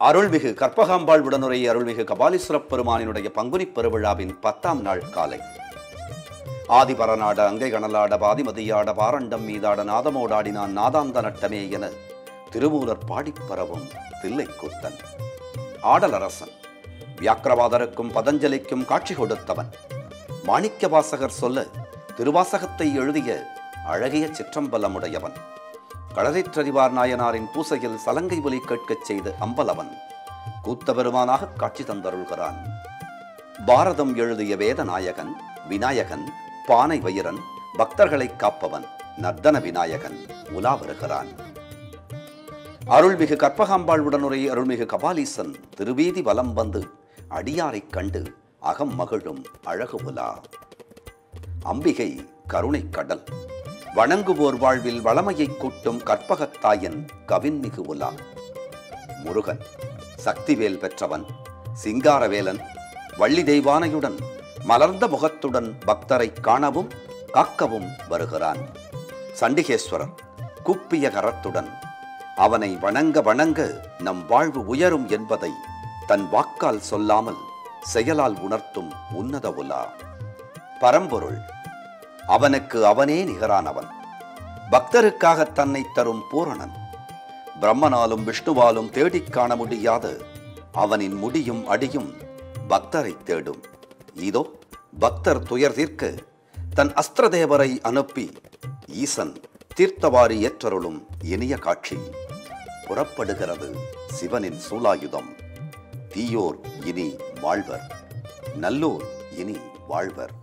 அருள்மிகு கற்பகாம்பாள் உடனுரை அருள்மிகு கபாலீஸ்வரப் பெருமானினுடைய பங்குனி பெருவிழாவின் பத்தாம் நாள் காலை. ஆதிபரநாட அங்கை கணலாட பாதிமதியாட பாரண்டம் மீதாட நாதமோடாடினான் நாதாந்த நட்டமே என திருமூலர் பாடிப்பரவும் தில்லைக்கூத்தன். ஆடலரசன் வியாக்கிரவாதருக்கும் பதஞ்சலிக்கும் காட்சி கொடுத்தவன். மாணிக்க வாசகர் சொல்ல திருவாசகத்தை எழுதிய அழகிய சிற்றம்பலமுடையவன். களரிற்றறிவார் நாயனாரின் பூசையில் சலங்கை ஒலி கேட்கச் செய்த அம்பலவன் கூத்தபெருமானாக காட்சி தந்தருள்கிறான். பாரதம் எழுதிய வேத நாயகன் விநாயகன் பானை வயிரன் பக்தர்களை காப்பவன் நர்தன விநாயகன் உலா வருகிறான். அருள்மிகு கற்பகாம்பாள் உடனுரை அருள்மிகு கபாலீசன் திருவீதி வலம் வந்து அடியாரைக் கண்டு அகம் மகிழும் அழகு உலா. அம்பிகை கருணை கடல். வணங்குவோர் வாழ்வில் வளமையைக் கூட்டும் கற்பகத்தாயன் கவின்மிகு உலா முருகன் சக்திவேல் பெற்றவன் சிங்காரவேலன் வள்ளி தெய்வானையுடன் மலர்ந்த முகத்துடன் பக்தரை காணவும் காக்கவும் வருகிறான். சண்டிகேஸ்வரர் குப்பிய கரத்துடன் அவனை வணங்க வணங்க நம் வாழ்வு உயரும் என்பதை தன் வாக்கால் சொல்லாமல் செயலால் உணர்த்தும் உன்னத உலா. பரம்பொருள் அவனுக்கு அவனே நிகரானவன். பக்தருக்காக தன்னை தரும் பூரணன். பிரம்மனாலும் விஷ்ணுவாலும் தேடிக் காண முடியாத. அவனின் முடியும் அடியும் பக்தரை தேடும். இதோ பக்தர் துயர் தீர்க்க தன் அஸ்திரதேவரை அனுப்பி ஈசன் தீர்த்தவாரி ஏற்றருளும் இனிய காட்சி. புறப்படுகிறது சிவனின் சூலாயுதம். தீயோர் இனி வாழ்வர். நல்லோர் இனி வாழ்வர்.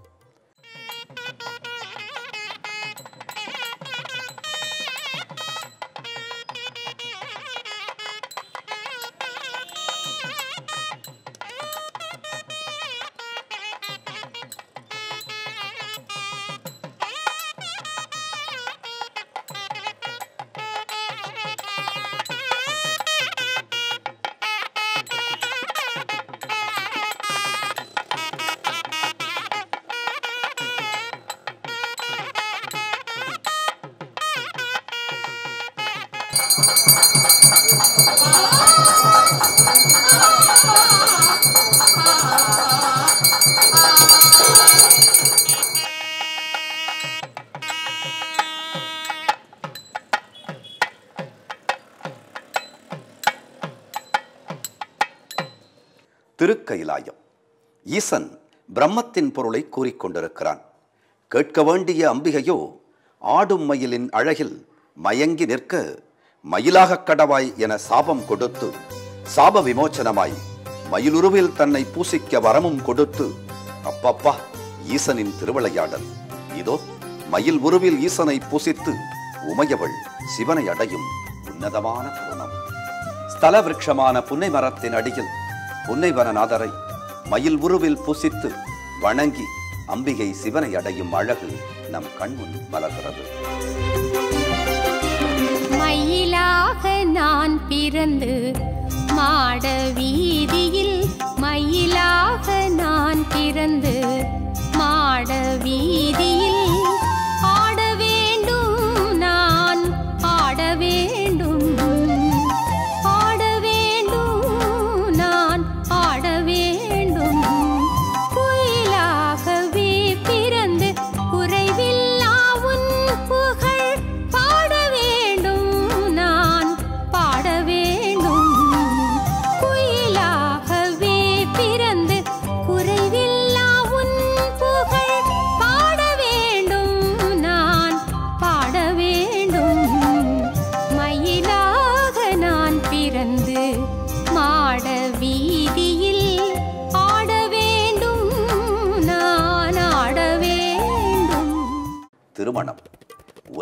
திருக்கைலாயம் ஈசன் பிரம்மத்தின் பொருளை கூறிக்கொண்டிருக்கிறான். கேட்க வேண்டிய அம்பிகையோ ஆடும் மயிலின் அழகில் மயங்கி நிற்க மயிலாகக் கடவாய் என சாபம் கொடுத்து சாப விமோச்சனமாய் மயிலுருவில் தன்னை பூசிக்க வரமும் கொடுத்து அப்பப்பா ஈசனின் திருவிளையாடல். இதோ மயில் உருவில் ஈசனை பூசித்து உமையவள் சிவனை அடையும் உன்னதமான கோணம் ஸ்தல விருட்சமான புன்னை மரத்தின் அடியில் புன்னைவனநாதரை மயில் உருவில் புசித்து வணங்கி அம்பிகை சிவனை அடையும் அழகு நம் கண்முன் மலர்கிறது. மயிலாக நான் பிறந்து மாட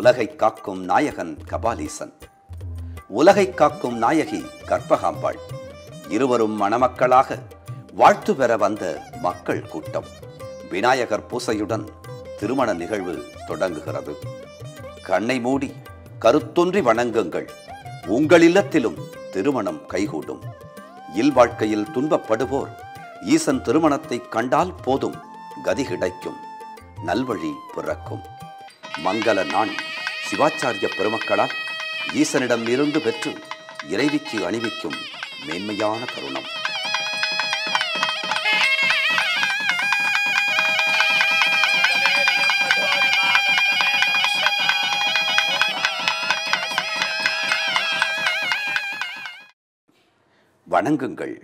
உலகை காக்கும் நாயகன் கபாலீசன். உலகை காக்கும் நாயகி கற்பகாம்பாள். இருவரும் மணமக்களாக வாழ்த்து பெற வந்த மக்கள் கூட்டம். விநாயகர் பூசையுடன் திருமண நிகழ்வு தொடங்குகிறது. கண்ணை மூடி கருத்தொன்றி வணங்குங்கள். உங்கள் இல்லத்திலும் திருமணம் கைகூடும். இல்வாழ்க்கையில் துன்பப்படுவோர் ஈசன் திருமணத்தை கண்டால் போதும் கதி கிடைக்கும். நல்வழி பிறக்கும். மங்கள நாள். சிவாச்சாரிய பெருமக்களால் ஈசனிடம் இருந்து பெற்று இறைவிக்கு அணிவிக்கும் மேன்மையான தருணம். வணங்குங்கள்.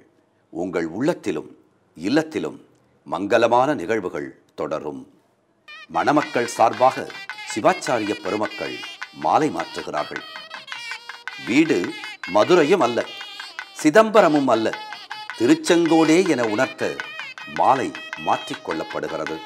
உங்கள் உள்ளத்திலும் இல்லத்திலும் மங்களமான நிகழ்வுகள் தொடரும். மணமக்கள் சார்பாக சிவாச்சாரிய பெருமக்கள் மாலை மாற்றுகிறார்கள். வீடு மதுரையும் அல்ல சிதம்பரமும் அல்ல திருச்செங்கோடே என உணர்த்த மாலை மாற்றிக்கொள்ளப்படுகிறது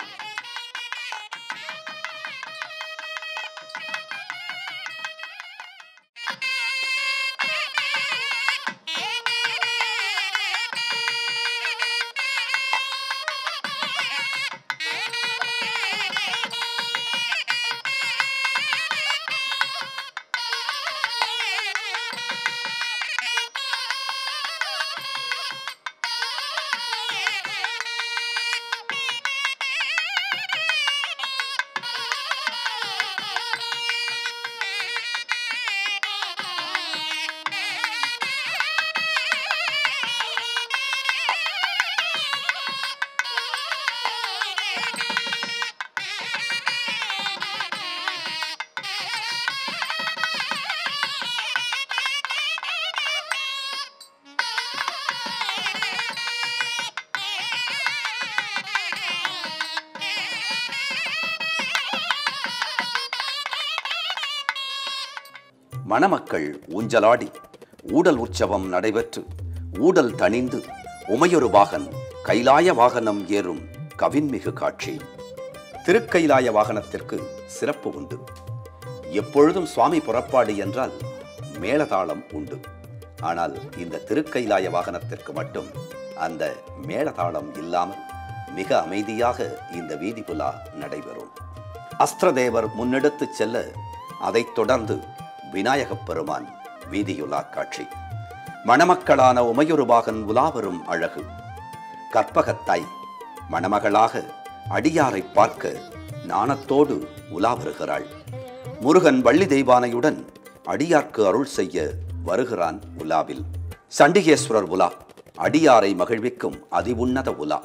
மணமக்கள் ஊஞ்சலாடி ஊடல் உற்சவம் நடைபெற்று ஊடல் தணிந்து உமையொரு வாகன் கைலாய வாகனம் ஏறும் கவின்மிகு காட்சி. திருக்கைலாய வாகனத்திற்கு சிறப்பு உண்டு. எப்பொழுதும் சுவாமி புறப்பாடு என்றால் மேளதாளம் உண்டு. ஆனால் இந்த திருக்கைலாய வாகனத்திற்கு மட்டும் அந்த மேளதாளம் இல்லாமல் மிக அமைதியாக இந்த வீதி புலா நடைபெறும். அஸ்திரதேவர் முன்னெடுத்துச் செல்ல அதைத் தொடர்ந்து விநாயகப் பெருமான் வீதியுலா காட்சி. மணமக்களான உமையொருபாகன் உலாவரும் அழகு. கற்பகத்தாய் மணமகளாக அடியாரை பார்க்க நாணத்தோடு உலா வருகிறாள் முருகன் வள்ளி தெய்வானையுடன் அடியார்க்கு அருள் செய்ய வருகிறான் உலாவில். சண்டிகேஸ்வரர் உலா அடியாரை மகிழ்விக்கும் அதிவுன்னத உலா.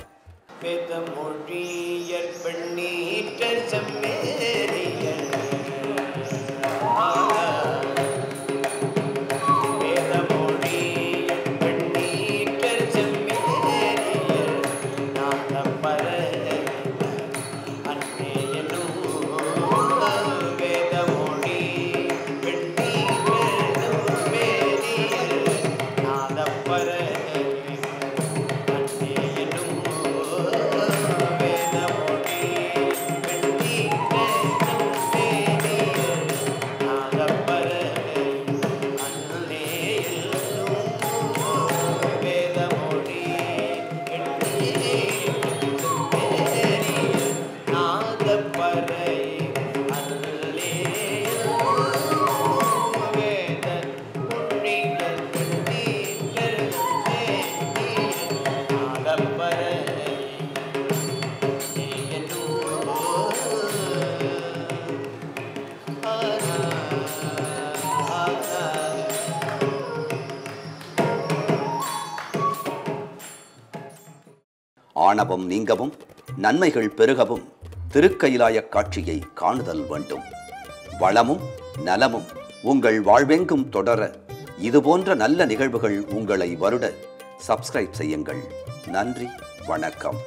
வேதமொழியற் பெண்ணீற்றர் ஆணவம் நீங்கவும் நன்மைகள் பெருகவும் திருக்கயிலாய காட்சியை காணுதல் வேண்டும். வளமும் நலமும் உங்கள் வாழ்வெங்கும் தொடர இதுபோன்ற நல்ல நிகழ்வுகள் உங்களை வருட சப்ஸ்கிரைப் செய்யுங்கள். நன்றி வணக்கம்.